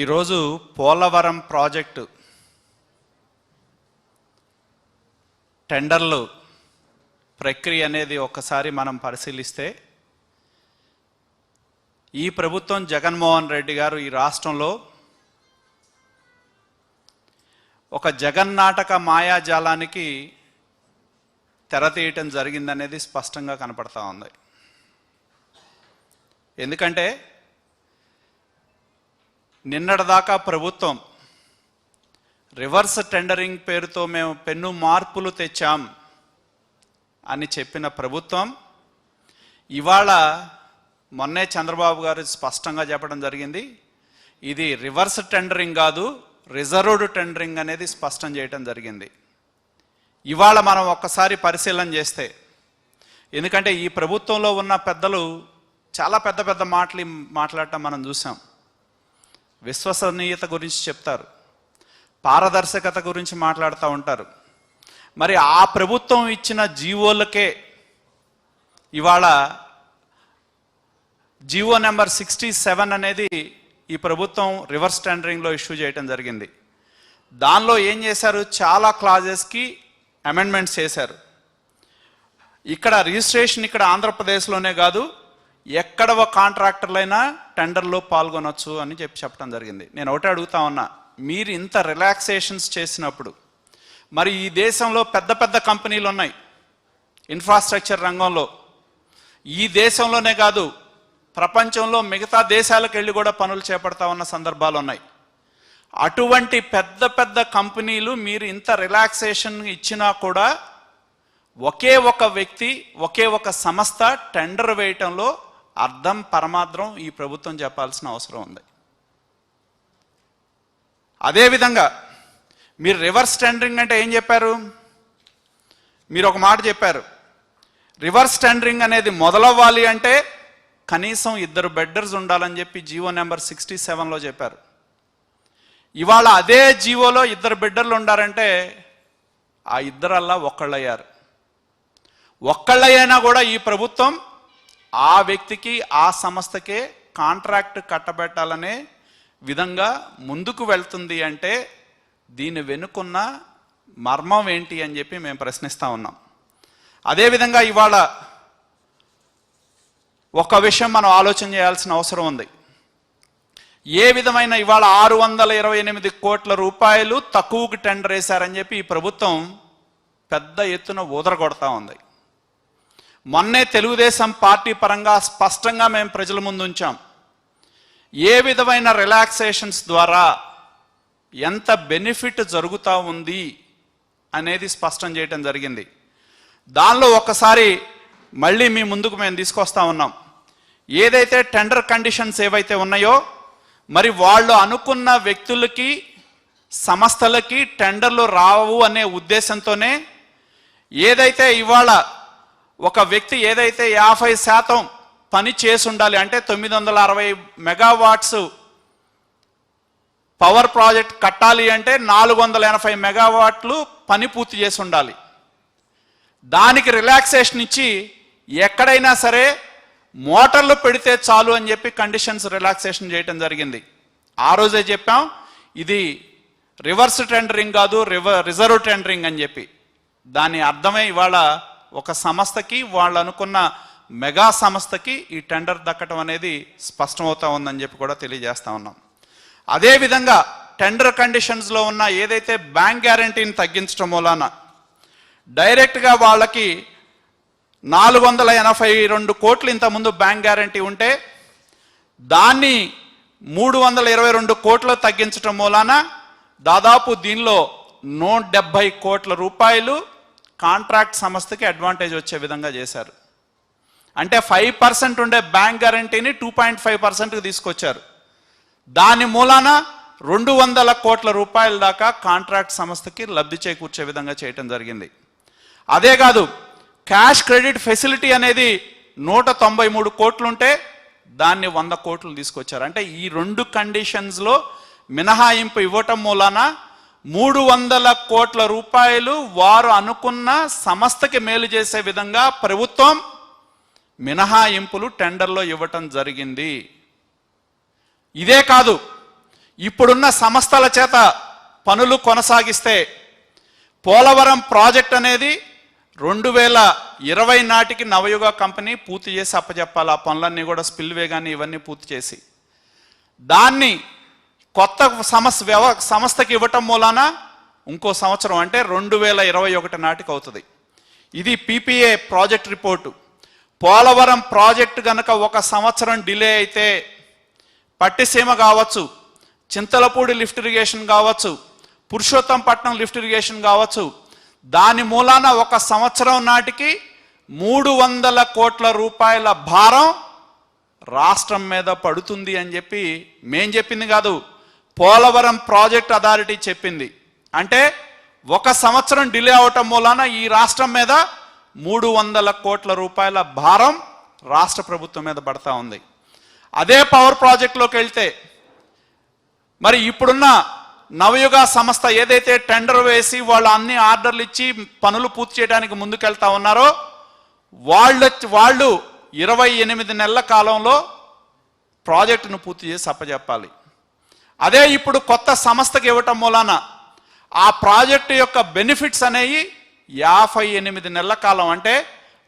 ఈరోజు పోలవరం ప్రాజెక్టు. టెండర్లు ప్రక్రియ అనేది ఒకసారి మనం పరిశీలిస్తే ఈ ప్రభుత్వం జగన్మోహన్ రెడ్డి గారు ఈ రాష్ట్రంలో ఒక జగన్నాటక మాయాజాలానికి తెర తీయటం జరిగిందనేది స్పష్టంగా కనపడతా ఉంది. ఎందుకంటే నిన్నటిదాకా ప్రభుత్వం రివర్స్ టెండరింగ్ పేరుతో మేము పెన్ను మార్పులు తెచ్చాం అని చెప్పిన ప్రభుత్వం ఇవాళ మొన్నే చంద్రబాబు గారు స్పష్టంగా చెప్పడం జరిగింది. ఇది రివర్స్ టెండరింగ్ కాదు రిజర్వ్డ్ టెండరింగ్ అనేది స్పష్టం చేయటం జరిగింది. ఇవాళ మనం ఒక్కసారి పరిశీలన చేస్తే ఎందుకంటే ఈ ప్రభుత్వంలో ఉన్న పెద్దలు చాలా పెద్ద పెద్ద మాటలు మాట్లాడటం మనం చూసాం. విశ్వసనీయత గురించి చెప్తారు. పారదర్శకత గురించి మాట్లాడుతూ ఉంటారు. మరి ఆ ప్రభుత్వం ఇచ్చిన జీవోలకే ఇవాళ జీవో నెంబర్ సిక్స్టీ సెవెన్ అనేది ఈ ప్రభుత్వం రివర్స్ టెండరింగ్లో ఇష్యూ చేయడం జరిగింది. దానిలో ఏం చేశారు? చాలా క్లాజెస్కి అమెండ్మెంట్స్ చేశారు. ఇక్కడ రిజిస్ట్రేషన్ ఇక్కడ ఆంధ్రప్రదేశ్లోనే కాదు ఎక్కడ ఒక కాంట్రాక్టర్లైనా టెండర్లో పాల్గొనొచ్చు అని చెప్పి చెప్పడం జరిగింది. నేను ఒకటే అడుగుతా ఉన్నా మీరు ఇంత రిలాక్సేషన్స్ చేసినప్పుడు మరి ఈ దేశంలో పెద్ద పెద్ద కంపెనీలు ఉన్నాయి ఇన్ఫ్రాస్ట్రక్చర్ రంగంలో. ఈ దేశంలోనే కాదు ప్రపంచంలో మిగతా దేశాలకు వెళ్ళి కూడా పనులు చేపడతా ఉన్న సందర్భాలు ఉన్నాయి. అటువంటి పెద్ద పెద్ద కంపెనీలు మీరు ఇంత రిలాక్సేషన్ ఇచ్చినా కూడా ఒకే ఒక వ్యక్తి ఒకే ఒక సంస్థ టెండర్ వేయటంలో అర్థం పరమార్థం ఈ ప్రభుత్వం చెప్పాల్సిన అవసరం ఉంది. అదేవిధంగా మీరు రివర్స్ టెండరింగ్ అంటే ఏం చెప్పారు? మీరు ఒక మాట చెప్పారు. రివర్స్ టెండరింగ్ అనేది మొదలవ్వాలి అంటే కనీసం ఇద్దరు బెడ్డర్స్ ఉండాలని చెప్పి జీవో నెంబర్ సిక్స్టీ సెవెన్లో చెప్పారు. ఇవాళ అదే జీవోలో ఇద్దరు బిడ్డర్లు ఉండారంటే ఆ ఇద్దరల్లా ఒక్కళ్ళయ్యారు. ఒక్కళ్ళయ్యైనా కూడా ఈ ప్రభుత్వం ఆ వ్యక్తికి ఆ సంస్థకే కాంట్రాక్ట్ కట్టబెట్టాలనే విధంగా ముందుకు వెళ్తుంది అంటే దీని వెనుకున్న మర్మం ఏంటి అని చెప్పి మేము ప్రశ్నిస్తూ ఉన్నాం. అదేవిధంగా ఇవాళ ఒక విషయం మనం ఆలోచన చేయాల్సిన అవసరం ఉంది. ఏ విధమైన ఇవాళ ఆరు వందల ఇరవై ఎనిమిది కోట్ల రూపాయలు తక్కువకు టెండర్ వేశారని చెప్పి ఈ ప్రభుత్వం పెద్ద ఎత్తున ఊదరగొడతా ఉంది. మొన్నే తెలుగుదేశం పార్టీ పరంగా స్పష్టంగా మేము ప్రజల ముందు ఉంచాం. ఏ విధమైన రిలాక్సేషన్స్ ద్వారా ఎంత బెనిఫిట్ జరుగుతూ ఉంది అనేది స్పష్టం చేయటం జరిగింది. దానిలో ఒకసారి మళ్ళీ మీ ముందుకు మేము తీసుకొస్తా ఉన్నాం. ఏదైతే టెండర్ కండిషన్స్ ఏవైతే ఉన్నాయో మరి వాళ్ళు అనుకున్న వ్యక్తులకి సంస్థలకి టెండర్లు రావు అనే ఉద్దేశంతోనే ఏదైతే ఇవాళ ఒక వ్యక్తి ఏదైతే యాభై శాతం పని చేసి ఉండాలి అంటే తొమ్మిది వందల అరవై మెగావాట్స్ పవర్ ప్రాజెక్ట్ కట్టాలి అంటే నాలుగు వందల ఎనభై మెగావాట్లు పని పూర్తి చేసి ఉండాలి. దానికి రిలాక్సేషన్ ఇచ్చి ఎక్కడైనా సరే మోటార్లు పెడితే చాలు అని చెప్పి కండిషన్స్ రిలాక్సేషన్ చేయటం జరిగింది. ఆ రోజే చెప్పాం ఇది రివర్స్ టెండరింగ్ కాదు రివర్ రిజర్వ్ టెండరింగ్ అని చెప్పి. దాని అర్థమే ఇవాళ ఒక సంస్థకి వాళ్ళు అనుకున్న మెగా సంస్థకి ఈ టెండర్ దక్కటం అనేది స్పష్టమవుతా ఉందని చెప్పి కూడా తెలియజేస్తా ఉన్నాం. అదేవిధంగా టెండర్ కండిషన్స్లో ఉన్న ఏదైతే బ్యాంక్ గ్యారంటీని తగ్గించడం మూలాన డైరెక్ట్గా వాళ్ళకి నాలుగు వందల ఎనభై రెండు కోట్లు ఇంతకుముందు బ్యాంక్ గ్యారంటీ ఉంటే దాన్ని మూడు వందల ఇరవై రెండు కోట్లు తగ్గించటం మూలాన దాదాపు దీనిలో నూట డెబ్బై కోట్ల రూపాయలు కాంట్రాక్ట్ సంస్థకి అడ్వాంటేజ్ వచ్చే విధంగా చేశారు. అంటే ఫైవ్ పర్సెంట్ ఉండే బ్యాంక్ గ్యారంటీని టూ పాయింట్ ఫైవ్ పర్సెంట్కి తీసుకొచ్చారు. దాని మూలాన రెండు వందల కోట్ల రూపాయల దాకా కాంట్రాక్ట్ సంస్థకి లబ్ధి చేకూర్చే విధంగా చేయటం జరిగింది. అదే కాదు క్యాష్ క్రెడిట్ ఫెసిలిటీ అనేది నూట తొంభై మూడు కోట్లుంటే దాన్ని వంద కోట్లు తీసుకొచ్చారు. అంటే ఈ రెండు కండిషన్స్లో మినహాయింపు ఇవ్వటం మూలాన మూడు వందల కోట్ల రూపాయలు వారు అనుకున్న సంస్థకి మేలు చేసే విధంగా ప్రభుత్వం మినహాయింపులు టెండర్లో ఇవ్వటం జరిగింది. ఇదే కాదు ఇప్పుడున్న సంస్థల చేత పనులు కొనసాగిస్తే పోలవరం ప్రాజెక్ట్ అనేది రెండు వేల ఇరవై నాటికి నవయుగ కంపెనీ పూర్తి చేసి అప్పచెప్పాలి ఆ పనులన్నీ కూడా స్పిల్వే కానీ ఇవన్నీ పూర్తి చేసి. దాన్ని కొత్త సమస్ వ్యవ సంస్థకి ఇవ్వటం మూలాన ఇంకో సంవత్సరం అంటే రెండు వేల ఇరవై ఒకటి నాటికి అవుతుంది. ఇది PPA project report. Polavaram project గనక ఒక సంవత్సరం డిలే అయితే పట్టిసీమ కావచ్చు చింతలపూడి లిఫ్ట్ ఇరిగేషన్ కావచ్చు పురుషోత్తంపట్నం లిఫ్ట్ ఇరిగేషన్ కావచ్చు దాని మూలాన ఒక సంవత్సరం నాటికి మూడు వందల కోట్ల రూపాయల భారం రాష్ట్రం మీద పడుతుంది అని చెప్పి మేం చెప్పింది కాదు. పోలవరం ప్రాజెక్ట్ అథారిటీ చెప్పింది. అంటే ఒక సంవత్సరం డిలే అవటం మూలాన ఈ రాష్ట్రం మీద మూడు వందల కోట్ల రూపాయల భారం రాష్ట్ర ప్రభుత్వం మీద పడతా ఉంది. అదే పవర్ ప్రాజెక్టులోకి వెళ్తే మరి ఇప్పుడున్న నవయుగ సంస్థ ఏదైతే టెండర్ వేసి వాళ్ళు అన్ని ఆర్డర్లు ఇచ్చి పనులు పూర్తి చేయడానికి ముందుకెళ్తా ఉన్నారో వాళ్ళ వాళ్ళు ఇరవై ఎనిమిది నెలల కాలంలో ప్రాజెక్టును పూర్తి చేసి అప్పచెప్పాలి. అదే ఇప్పుడు కొత్త సంస్థకి ఇవ్వటం మూలాన ఆ ప్రాజెక్టు యొక్క బెనిఫిట్స్ అనేవి యాభై ఎనిమిది నెలల కాలం అంటే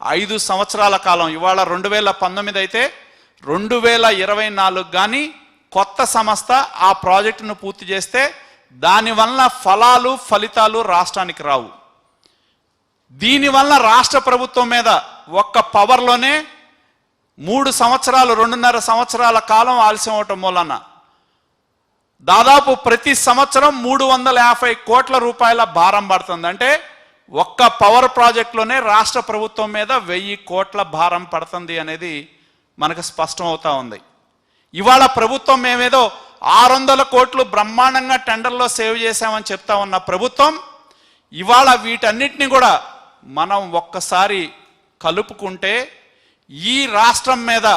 ఐదు సంవత్సరాల కాలం. ఇవాళ రెండు వేల పంతొమ్మిది అయితే రెండు వేల ఇరవై నాలుగు కానీ కొత్త సంస్థ ఆ ప్రాజెక్టును పూర్తి చేస్తే దానివల్ల ఫలాలు ఫలితాలు రాష్ట్రానికి రావు. దీనివల్ల రాష్ట్ర ప్రభుత్వం మీద ఒక్క పవర్లోనే మూడు సంవత్సరాలు రెండున్నర సంవత్సరాల కాలం ఆలస్యం అవటం మూలన దాదాపు ప్రతి సంవత్సరం మూడు వందల యాభై కోట్ల రూపాయల భారం పడుతుంది. అంటే ఒక్క పవర్ ప్రాజెక్టులోనే రాష్ట్ర ప్రభుత్వం మీద వెయ్యి కోట్ల భారం పడుతుంది అనేది మనకు స్పష్టమవుతా ఉంది. ఇవాళ ప్రభుత్వం మేమేదో ఆరు వందల కోట్లు బ్రహ్మాండంగా టెండర్లో సేవ్ చేశామని చెప్తా ఉన్న ప్రభుత్వం ఇవాళ వీటన్నిటిని కూడా మనం ఒక్కసారి కలుపుకుంటే ఈ రాష్ట్రం మీద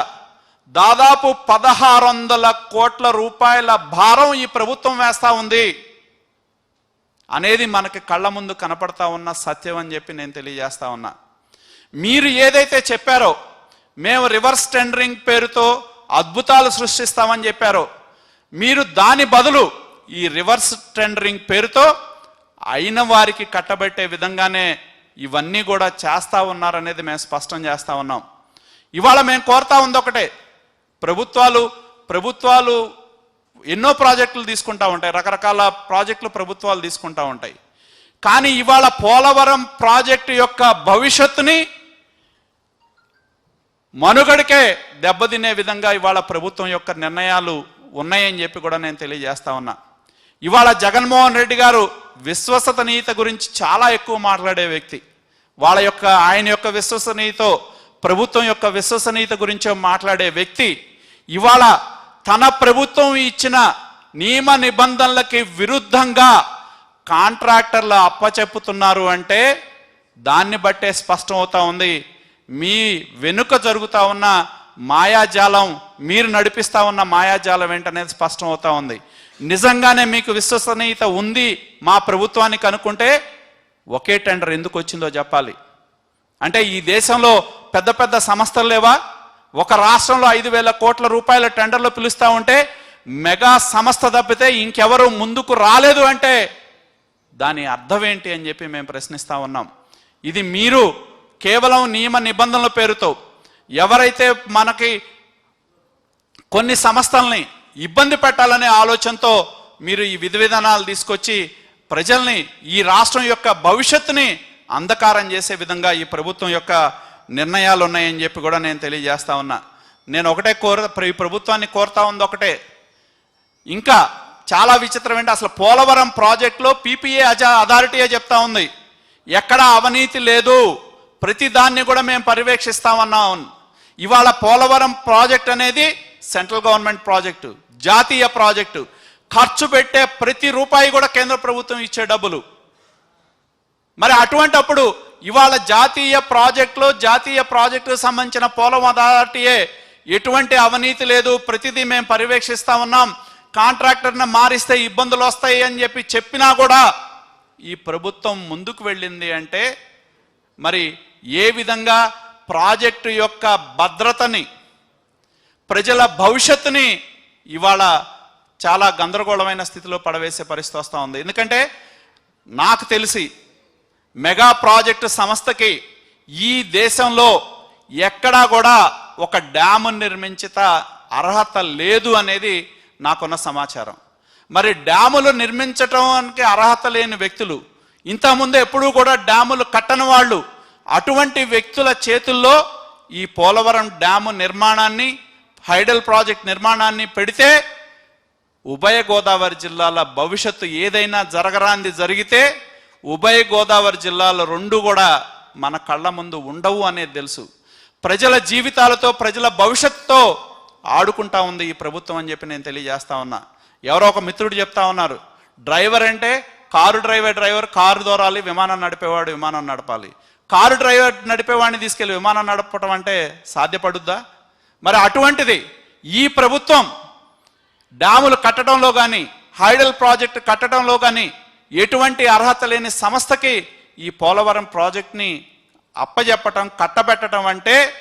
దాదాపు పదహారు వందల కోట్ల రూపాయల భారం ఈ ప్రభుత్వం వేస్తా ఉంది అనేది మనకి కళ్ళ ముందు కనపడతా ఉన్న సత్యం అని చెప్పి నేను తెలియజేస్తా ఉన్నా. మీరు ఏదైతే చెప్పారో మేము రివర్స్ టెండరింగ్ పేరుతో అద్భుతాలు సృష్టిస్తామని చెప్పారో మీరు దాని బదులు ఈ రివర్స్ టెండరింగ్ పేరుతో అయిన వారికి కట్టబెట్టే విధంగానే ఇవన్నీ కూడా చేస్తా ఉన్నారనేది మేము స్పష్టం చేస్తూ ఉన్నాం. ఇవాళ మేము కోరుతా ఉంది ఒకటే ప్రభుత్వాలు ప్రభుత్వాలు ఎన్నో ప్రాజెక్టులు తీసుకుంటా ఉంటాయి. రకరకాల ప్రాజెక్టులు ప్రభుత్వాలు తీసుకుంటా ఉంటాయి. కానీ ఇవాళ పోలవరం ప్రాజెక్టు యొక్క భవిష్యత్తుని మనుగడికే దెబ్బతినే విధంగా ఇవాళ ప్రభుత్వం యొక్క నిర్ణయాలు ఉన్నాయని చెప్పి కూడా నేను తెలియజేస్తా ఉన్నా. ఇవాళ జగన్మోహన్ రెడ్డి గారు విశ్వసనీయత గురించి చాలా ఎక్కువ మాట్లాడే వ్యక్తి. వాళ్ళ యొక్క ఆయన యొక్క విశ్వసనీయతో ప్రభుత్వం యొక్క విశ్వసనీయత గురించి మాట్లాడే వ్యక్తి ఇవాళ తన ప్రభుత్వం ఇచ్చిన నియమ నిబంధనలకి విరుద్ధంగా కాంట్రాక్టర్లు అప్పచెప్పుతున్నారు అంటే దాన్ని బట్టే స్పష్టం అవుతా ఉంది. మీ వెనుక జరుగుతూ ఉన్న మాయాజాలం మీరు నడిపిస్తా ఉన్న మాయాజాలం ఏంటనేది స్పష్టం అవుతా ఉంది. నిజంగానే మీకు విశ్వసనీయత ఉంది మా ప్రభుత్వానికి అనుకుంటే ఒకే టెండర్ ఎందుకు వచ్చిందో చెప్పాలి. అంటే ఈ దేశంలో పెద్ద పెద్ద సంస్థలు లేవా? ఒక రాష్ట్రంలో ఐదు వేల కోట్ల రూపాయల టెండర్లు పిలుస్తా ఉంటే మెగా సంస్థ తప్పితే ఇంకెవరు ముందుకు రాలేదు అంటే దాని అర్థం ఏంటి అని చెప్పి మేము ప్రశ్నిస్తూ ఉన్నాం. ఇది మీరు కేవలం నియమ నిబంధనల పేరుతో ఎవరైతే మనకి కొన్ని సంస్థల్ని ఇబ్బంది పెట్టాలనే ఆలోచనతో మీరు ఈ విధి విధానాలు తీసుకొచ్చి ప్రజల్ని ఈ రాష్ట్రం యొక్క భవిష్యత్తుని అంధకారం చేసే విధంగా ఈ ప్రభుత్వం యొక్క నిర్ణయాలు ఉన్నాయని చెప్పి కూడా నేను తెలియజేస్తా ఉన్నా. నేను ఒకటే కోర ఈ ప్రభుత్వాన్ని కోరుతా ఉంది ఒకటే. ఇంకా చాలా విచిత్రం ఏంటి? అసలు పోలవరం ప్రాజెక్టులో పీపీఏ అజా అథారిటీయే చెప్తా ఉంది. ఎక్కడ అవినీతి లేదు. ప్రతి దాన్ని కూడా మేము పర్యవేక్షిస్తామన్నాం ఇవాళ పోలవరం ప్రాజెక్ట్ అనేది సెంట్రల్ గవర్నమెంట్ ప్రాజెక్టు జాతీయ ప్రాజెక్టు. ఖర్చు పెట్టే ప్రతి రూపాయి కూడా కేంద్ర ప్రభుత్వం ఇచ్చే డబ్బులు. మరి అటువంటప్పుడు ఇవాళ జాతీయ ప్రాజెక్టులో జాతీయ ప్రాజెక్టుకు సంబంధించిన పోలం అథారిటీయే ఎటువంటి అవినీతి లేదు. ప్రతిదీ మేము పర్యవేక్షిస్తా ఉన్నాం. కాంట్రాక్టర్ని మారిస్తే ఇబ్బందులు వస్తాయి అని చెప్పి చెప్పినా కూడా ఈ ప్రభుత్వం ముందుకు వెళ్ళింది అంటే మరి ఏ విధంగా ప్రాజెక్టు యొక్క భద్రతని ప్రజల భవిష్యత్తుని ఇవాళ చాలా గందరగోళమైన స్థితిలో పడవేసే పరిస్థితి వస్తూ ఉంది. ఎందుకంటే నాకు తెలిసి మెగా ప్రాజెక్టు సంస్థకి ఈ దేశంలో ఎక్కడా కూడా ఒక డ్యాము నిర్మించిత అర్హత లేదు అనేది నాకున్న సమాచారం. మరి డ్యాములు నిర్మించటానికి అర్హత లేని వ్యక్తులు ఇంతకుముందు ఎప్పుడూ కూడా డ్యాములు కట్టని వాళ్ళు అటువంటి వ్యక్తుల చేతుల్లో ఈ పోలవరం డ్యాము నిర్మాణాన్ని హైడల్ ప్రాజెక్ట్ నిర్మాణాన్ని పెడితే ఉభయ గోదావరి జిల్లాల భవిష్యత్తు ఏదైనా జరగరాంది జరిగితే ఉభయ గోదావరి జిల్లాలు రెండు కూడా మన కళ్ళ ముందు ఉండవు అనేది తెలుసు. ప్రజల జీవితాలతో ప్రజల భవిష్యత్తుతో ఆడుకుంటా ఉంది ఈ ప్రభుత్వం అని చెప్పి నేను తెలియజేస్తా ఉన్నా. ఎవరో ఒక మిత్రుడు చెప్తా ఉన్నారు డ్రైవర్ అంటే కారు డ్రైవర్ డ్రైవర్ కారు దూరాలి విమానం నడిపేవాడు విమానం నడపాలి. కారు డ్రైవర్ నడిపేవాడిని తీసుకెళ్ళి విమానం నడపడం అంటే సాధ్యపడుద్దా? మరి అటువంటిది ఈ ప్రభుత్వం డ్యాములు కట్టడంలో కానీ హైడల్ ప్రాజెక్టు కట్టడంలో కానీ ఎటువంటి అర్హత లేని సంస్థకి ఈ పోలవరం ప్రాజెక్ట్ని అప్పజెప్పటం కట్టబెట్టడం అంటే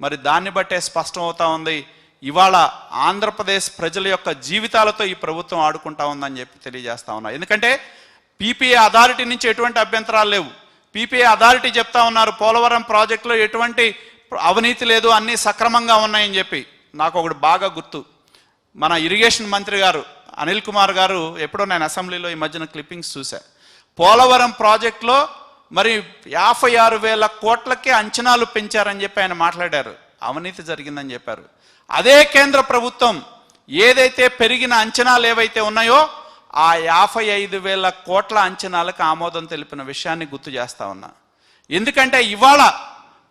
మరి దాన్ని బట్టే స్పష్టం అవుతా ఉంది. ఇవాళ ఆంధ్రప్రదేశ్ ప్రజల యొక్క జీవితాలతో ఈ ప్రభుత్వం ఆడుకుంటా ఉందని చెప్పి తెలియజేస్తా ఉన్నా. ఎందుకంటే పీపీఏ అథారిటీ నుంచి ఎటువంటి అభ్యంతరాలు లేవు. పీపీఏ అథారిటీ చెప్తా ఉన్నారు పోలవరం ప్రాజెక్టులో ఎటువంటి అవినీతి లేదు అన్నీ సక్రమంగా ఉన్నాయని చెప్పి. నాకు ఒకటి బాగా గుర్తు. మన ఇరిగేషన్ మంత్రి గారు అనిల్ కుమార్ గారు ఎప్పుడో నేను అసెంబ్లీలో ఈ మధ్యన క్లిప్పింగ్స్ చూశా. పోలవరం ప్రాజెక్టులో మరి యాభై ఆరు వేల కోట్లకే అంచనాలు పెంచారని చెప్పి ఆయన మాట్లాడారు. అవినీతి జరిగిందని చెప్పారు. అదే కేంద్ర ప్రభుత్వం ఏదైతే పెరిగిన అంచనాలు ఏవైతే ఉన్నాయో ఆ యాభై ఐదు వేల కోట్ల అంచనాలకు ఆమోదం తెలిపిన విషయాన్ని గుర్తు చేస్తా ఉన్నా. ఎందుకంటే ఇవాళ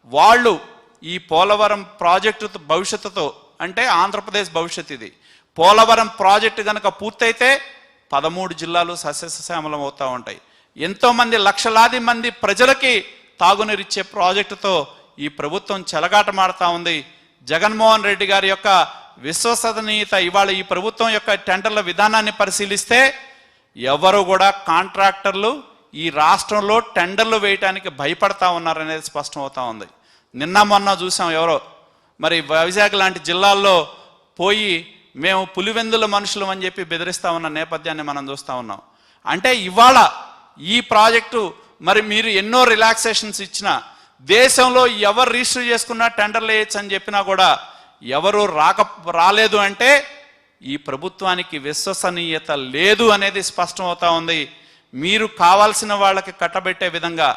వాళ్ళు ఈ పోలవరం ప్రాజెక్టు భవిష్యత్తుతో అంటే ఆంధ్రప్రదేశ్ భవిష్యత్ ఇది. పోలవరం ప్రాజెక్టు కనుక పూర్తయితే పదమూడు జిల్లాలు సస్యశ్యామలం అవుతూ ఉంటాయి. ఎంతోమంది లక్షలాది మంది ప్రజలకి తాగునీరిచ్చే ప్రాజెక్టుతో ఈ ప్రభుత్వం చెలగాటమాడుతూ ఉంది. జగన్మోహన్ రెడ్డి గారి యొక్క విశ్వసనీయత ఇవాళ ఈ ప్రభుత్వం యొక్క టెండర్ల విధానాన్ని పరిశీలిస్తే ఎవరు కూడా కాంట్రాక్టర్లు ఈ రాష్ట్రంలో టెండర్లు వేయటానికి భయపడతా ఉన్నారనేది స్పష్టం అవుతా ఉంది. నిన్న మొన్న చూసాం ఎవరో. మరి వైజాగ్ లాంటి జిల్లాల్లో పోయి మేము పులివెందుల మనుషులం అని చెప్పి బెదిరిస్తా ఉన్న నేపథ్యాన్ని మనం చూస్తూ ఉన్నాం. అంటే ఇవాళ ఈ ప్రాజెక్టు మరి మీరు ఎన్నో రిలాక్సేషన్స్ ఇచ్చినా దేశంలో ఎవరు రిజిస్టర్ చేసుకున్నా టెండర్లు వేయచ్చు అని చెప్పినా కూడా ఎవరు రాక రాలేదు అంటే ఈ ప్రభుత్వానికి విశ్వసనీయత లేదు అనేది స్పష్టం అవుతా ఉంది. మీరు కావాల్సిన వాళ్ళకి కట్టబెట్టే విధంగా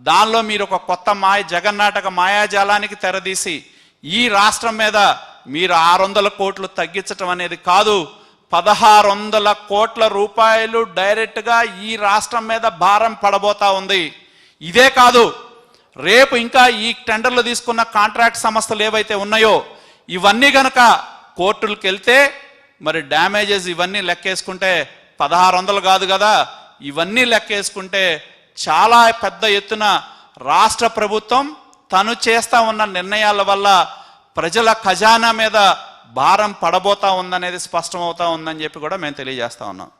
దానిలో మీరు ఒక కొత్త మాయ జగన్నాటక మాయాజాలానికి తెరదీసి ఈ రాష్ట్రం మీద మీరు ఆరు వందల కోట్లు తగ్గించటం అనేది కాదు పదహారు వందల కోట్ల రూపాయలు డైరెక్ట్గా ఈ రాష్ట్రం మీద భారం పడబోతా ఉంది. ఇదే కాదు రేపు ఇంకా ఈ టెండర్లు తీసుకున్న కాంట్రాక్ట్ సంస్థలు ఏవైతే ఉన్నాయో ఇవన్నీ గనక కోర్టులకు వెళ్తే మరి డ్యామేజెస్ ఇవన్నీ లెక్కేసుకుంటే పదహారు వందలు కాదు కదా ఇవన్నీ లెక్కేసుకుంటే చాలా పెద్ద ఎత్తున రాష్ట్ర ప్రభుత్వం తను చేస్తా ఉన్న నిర్ణయాల వల్ల ప్రజల ఖజానా మీద భారం పడబోతా ఉందనేది స్పష్టమవుతా ఉందని చెప్పి కూడా మేము తెలియజేస్తా ఉన్నాం.